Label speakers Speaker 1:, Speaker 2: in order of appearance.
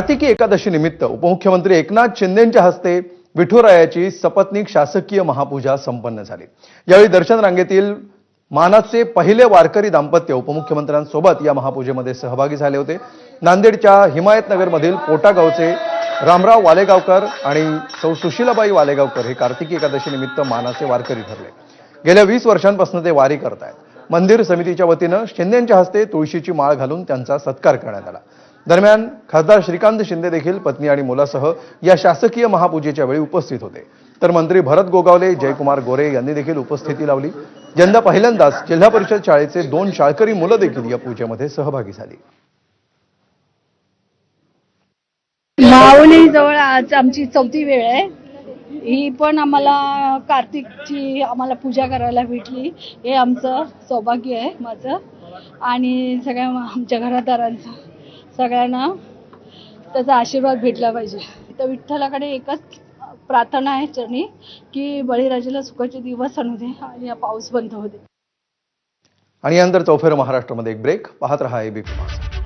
Speaker 1: कार्तिकी एकादशी निमित्त उपमुख्यमंत्री एकनाथ शिंदेंच्या हस्ते विठुरायाची सपत्नीक शासकीय महापूजा संपन्न झाली. यावेळी दर्शन रांगेतील मानाचे पहिले वारकरी दाम्पत्य उपमुख्यमंत्र्यांसोबत या महापूजेमध्ये सहभागी झाले होते. नांदेडच्या हिमायतनगरमधील पोटागावचे रामराव वालेगावकर आणि सौ सुशीलाबाई वालेगावकर हे कार्तिकी एकादशी निमित्त मानाचे वारकरी ठरले. गेल्या वीस वर्षांपासून ते वारी करतायत. मंदिर समितीच्या वतीनं शिंदेंच्या हस्ते तुळशीची माळ घालून त्यांचा सत्कार करण्यात आला. दरम्यान खासदार श्रीकांत शिंदे देखील पत्नी आणि मुलासह या शासकीय महापूजेच्या वेळी उपस्थित होते. तर मंत्री भरत गोगावले जयकुमार गोरे यांनी देखील उपस्थिती लावली. यंदा पहिल्यांदाच जिल्हा परिषद शाळेचे दोन शाळकरी मुलं देखील या पूजेमध्ये सहभागी झाली.
Speaker 2: माऊली जवळ आज आमची चौथी वेळ आहे. ही पण आम्हाला कार्तिकची आम्हाला पूजा करायला भेटली. हे आमचं सौभाग्य आहे माझं. आणि सगळ्या आमच्या घरादारांचं. सगळ्यांना त्याचा आशीर्वाद भेटला पाहिजे. तर विठ्ठलाकडे एकच प्रार्थना आहे चरणी की बळीराजाला सुखाचे दिवस आणू दे आणि हा पाऊस बंद होते
Speaker 1: आणि यानंतर चौफेर महाराष्ट्रामध्ये एक ब्रेक पाहत रहा एबीपी माझा